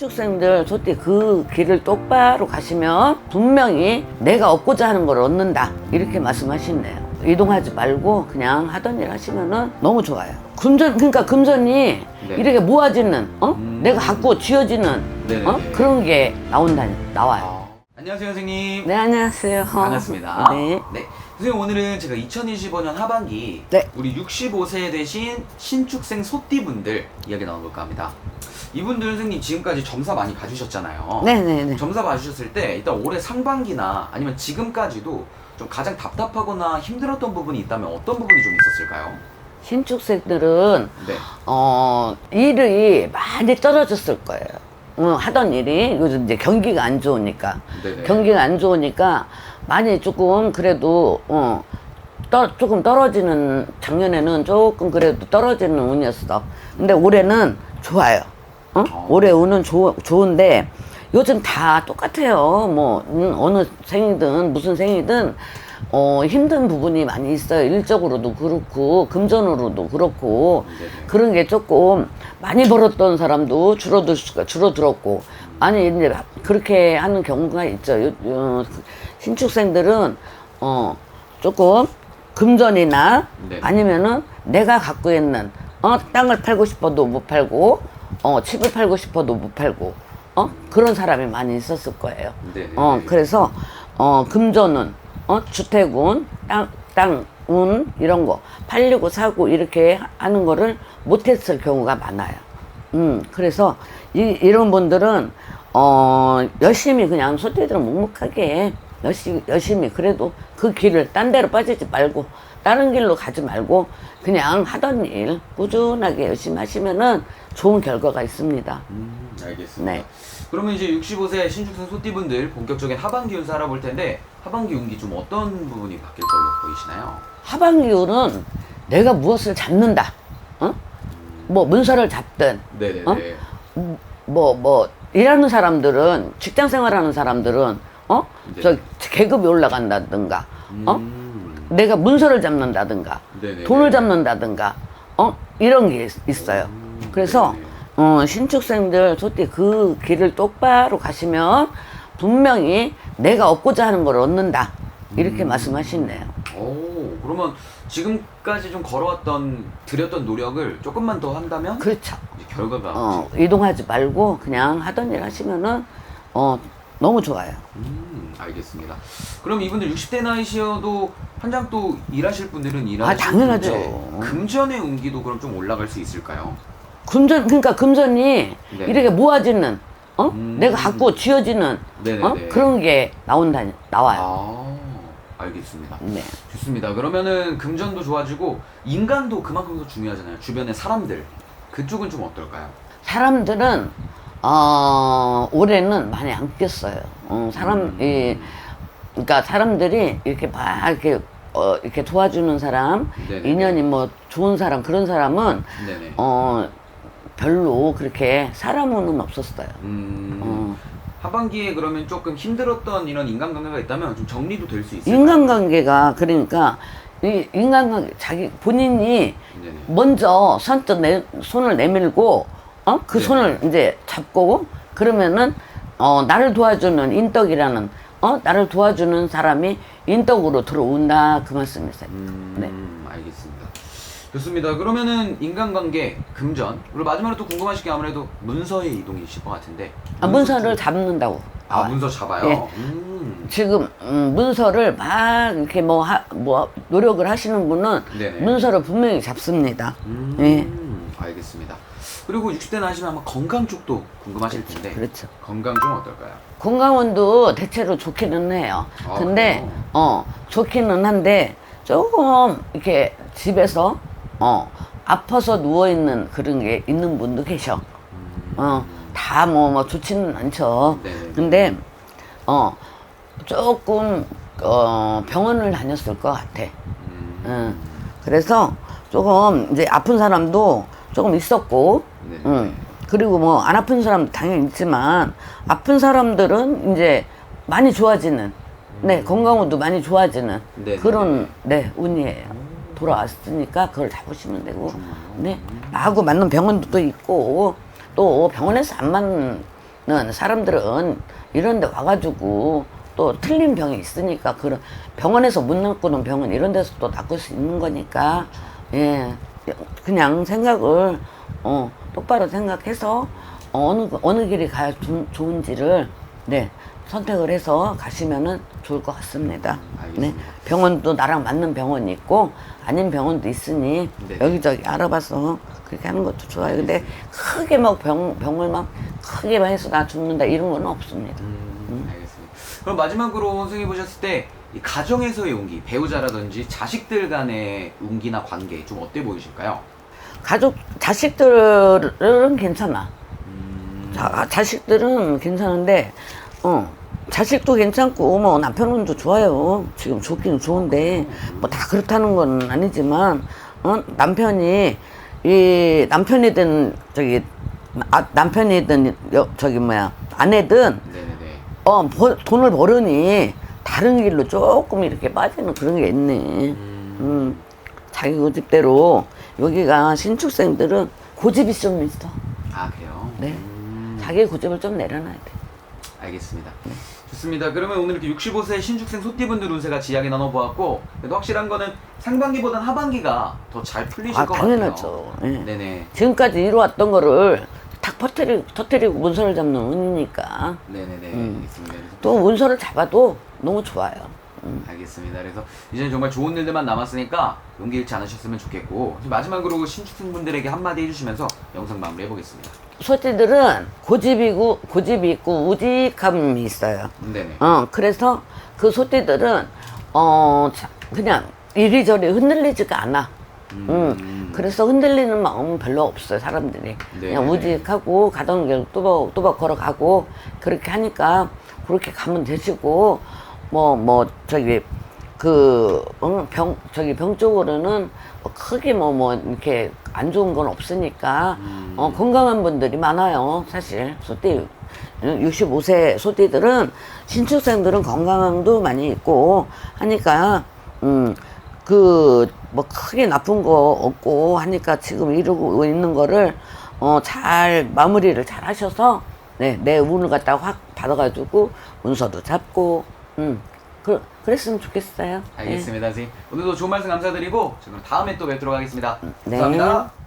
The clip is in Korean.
신축생들 솔직히 그 길을 똑바로 가시면 분명히 내가 얻고자 하는 걸 얻는다 이렇게 말씀하시네요 이동하지 말고 그냥 하던 일 하시면은 너무 좋아요 금전 그러니까 금전이 네. 이렇게 모아지는 어 음. 내가 갖고 쥐어지는 네네네. 어 그런 게 나온다 나와요 아, 안녕하세요 선생님. 네 안녕하세요 반갑습니다. 네 선생님 오늘은 제가 2025년 하반기 네. 우리 65세 되신 신축생 소띠분들 이야기 나눠볼까 합니다. 이분들 선생님 지금까지 점사 많이 봐주셨잖아요. 네네네 점사 봐주셨을 때 일단 올해 상반기나 아니면 지금까지도 좀 가장 답답하거나 힘들었던 부분이 있다면 어떤 부분이 좀 있었을까요? 신축생들은 네. 어, 일이 많이 떨어졌을 거예요. 어, 하던 일이 요즘 이제 경기가 안 좋으니까 네네. 경기가 안 좋으니까 많이 조금 그래도 어, 떠, 조금 떨어지는 작년에는 조금 그래도 떨어지는 운이었어. 근데 올해는 좋아요. 어? 어. 올해 운은 좋, 좋은데 요즘 다 똑같아요. 뭐 음, 어느 생이든 무슨 생이든 어, 힘든 부분이 많이 있어요. 일적으로도 그렇고 금전으로도 그렇고. 그런 게 조금 많이 벌었던 사람도 줄어들 수가 줄어들었고 아니 이제 그렇게 하는 경우가 있죠. 요- 요- 신축생들은 어 조금 금전이나 네. 아니면은 내가 갖고 있는 어 땅을 팔고 싶어도 못 팔고 어 집을 팔고 싶어도 못 팔고 어 그런 사람이 많이 있었을 거예요. 네네. 어 그래서 어 금전은 어 주택운 땅 땅 운 이런 거 팔리고 사고 이렇게 하는 거를 못했을 경우가 많아요. 음 그래서 이 이런 분들은 어 열심히 그냥 소띠들은 묵묵하게 열심히 열심히 그래도 그 길을 딴 데로 빠지지 말고 다른 길로 가지 말고 그냥 하던 일 꾸준하게 열심히 하시면은 좋은 결과가 있습니다. 음, 알겠습니다. 네. 그러면 이제 65세 신축생 소띠분들 본격적인 하반기 운세 알아볼 텐데 하반기 운기 좀 어떤 부분이 바뀔 걸로 보이시나요? 하반기 운은 내가 무엇을 잡는다. 어? 뭐 문서를 잡든 네네네. 어? 뭐 뭐 일하는 사람들은 직장 생활하는 사람들은 어? 네. 저 계급이 올라간다든가 어? 음, 내가 문서를 잡는다든가 네네네. 돈을 잡는다든가 어? 이런 게 있- 있어요. 음, 그래서 네네. 어, 신축생들 솔직히 그 길을 똑바로 가시면 분명히 내가 얻고자 하는 걸 얻는다. 이렇게 음. 말씀하시네요. 오, 그러면 지금까지 좀 걸어왔던 들였던 노력을 조금만 더 한다면 그렇죠. 결과가 어, 이동하지 말고 그냥 하던 일 하시면은 어, 너무 좋아요. 음, 알겠습니다. 그럼 이분들 60대 나이시어도 한장 또 일하실 분들은 일하실 아, 당연하죠. 텐데 금전의 운기도 그럼 좀 올라갈 수 있을까요? 금전 그러니까 금전이 네. 이렇게 모아지는 어? 음. 내가 갖고 쥐어지는 네네네. 어? 그런 게 나온다 나와요. 아, 알겠습니다. 네. 좋습니다. 그러면은 금전도 좋아지고 인간도 그만큼 더 중요하잖아요. 주변의 사람들 그쪽은 좀 어떨까요? 사람들은 어, 올해는 많이 안 꼈어요. 어, 사람 음. 이 그러니까 사람들이 이렇게 막 이렇게 어, 이렇게 도와주는 사람, 네네네. 인연이 뭐 좋은 사람 그런 사람은 네네. 어 별로 그렇게 사람은 없었어요. 음, 어. 하반기에 그러면 조금 힘들었던 이런 인간관계가 있다면 좀 정리도 될 수 있을까요? 인간관계가 그러니까 이 인간관계 자기 본인이 네네. 먼저 선뜻 내, 손을 내밀고 어그 네. 손을 이제 잡고 그러면은 어 나를 도와주는 인덕이라는 어 나를 도와주는 사람이 인덕으로 들어온다 그 말씀이세요. 음, 네. 알겠습니다. 좋습니다. 그러면은 인간관계, 금전 그리고 마지막으로 또 궁금하신 게 아무래도 문서의 이동이실 것 같은데 아, 문서를 잡는다고. 아 나와요. 문서 잡아요. 예. 음. 지금 음, 문서를 막 이렇게 뭐, 하, 뭐 노력을 하시는 분은 네네. 문서를 분명히 잡습니다. 음, 예. 알겠습니다. 그리고 60대 나시면 아마 건강 쪽도 궁금하실 텐데 그렇죠. 건강 좀 어떨까요? 건강운도 대체로 좋기는 해요. 아, 근데 그래요? 어 좋기는 한데 조금 이렇게 집에서 어 아파서 누워 있는 그런 게 있는 분도 계셔. 음. 어다 뭐 뭐 좋지는 않죠. 네네. 근데 어 조금 어 병원을 다녔을 것 같아. 음. 응. 그래서 조금 이제 아픈 사람도 조금 있었고, 네. 응. 그리고 뭐 안 아픈 사람도 당연히 있지만 아픈 사람들은 이제 많이 좋아지는, 네 건강운도 많이 좋아지는 음. 네, 그런 네 운이에요. 돌아왔으니까 그걸 잡으시면 되고? 네 나하고 맞는 병원도 또 있고 또 병원에서 안 맞는 사람들은 이런 데 와가지고 또 틀린 병이 있으니까 그런 병원에서 못 낫고는 병은 이런 데서 또 낫을 수 있는 거니까 예 그냥 생각을 어 똑바로 생각해서 어느 어느 길이 가야 좀 좋은지를 네 선택을 해서 가시면은 좋을 것 같습니다. 네 알겠습니다. 병원도 나랑 맞는 병원이 있고 아닌 병원도 있으니 네. 여기저기 알아봐서 그렇게 하는 것도 좋아요. 근데 크게 막 병, 병을 막 크게 막 해서 나 죽는다 이런 건 없습니다. 음, 알겠습니다. 그럼 마지막으로 선생님 보셨을 때 이 가정에서의 운기, 배우자라든지 자식들 간의 운기나 관계 좀 어때 보이실까요? 가족, 자식들은 괜찮아. 음, 자, 자식들은 괜찮은데, 어, 자식도 괜찮고, 뭐, 남편분도 좋아요. 지금 좋긴 좋은데, 뭐 다 그렇다는 건 아니지만, 어, 남편이, 이, 남편이든, 저기, 아, 남편이든, 여, 저기, 뭐야, 아내든, 네네네. 어, 버- 돈을 벌으니, 다른 길로 조금 이렇게 빠지는 그런 게 있네. 음, 자기 고집대로, 여기가 신축생들은 고집이 좀 있어. 아 그래요? 네. 음, 자기 고집을 좀 내려놔야 돼. 알겠습니다. 좋습니다. 그러면 오늘 이렇게 65세 신축생 소띠분들 운세 같이 이야기 나눠보았고 그래도 확실한 거는 상반기보단 하반기가 더 잘 풀리실 아, 것 당연하죠. 같아요. 예. 네네. 지금까지 이루어왔던 거를 탁 퍼뜨리고, 터뜨리고 문서를 잡는 운이니까. 네네네. 음. 알겠습니다. 그래서 또 문서를 잡아도 너무 좋아요. 알겠습니다. 그래서 이제는 정말 좋은 일들만 남았으니까 용기 잃지 않으셨으면 좋겠고 이제 마지막으로 신축생분들에게 한마디 해주시면서 영상 마무리 해보겠습니다. 소띠들은 고집이고, 고집이 있고, 우직함이 있어요. 네네. 어, 그래서 그 소띠들은, 어, 자- 그냥 이리저리 흔들리지가 않아. 음. 음, 그래서 흔들리는 마음은 별로 없어요, 사람들이. 그냥 네네. 우직하고, 가던 길 또박, 또박 걸어가고, 그렇게 하니까, 그렇게 가면 되시고, 뭐, 뭐, 저기, 그, 응, 병, 저기 병 쪽으로는 뭐 크게 뭐, 뭐, 이렇게 안 좋은 건 없으니까, 음. 어, 건강한 분들이 많아요, 사실. 소띠, 65세 소띠들은, 신축생들은 건강도 많이 있고, 하니까, 음, 그, 뭐, 크게 나쁜 거 없고 하니까 지금 이루고 있는 거를, 어, 잘, 마무리를 잘 하셔서, 네, 내 운을 갖다 확 받아가지고, 문서도 잡고, 음, 그, 그랬으면 좋겠어요. 네. 알겠습니다, 선생님. 오늘도 좋은 말씀 감사드리고 저는 다음에 또 뵙도록 하겠습니다. 네. 감사합니다.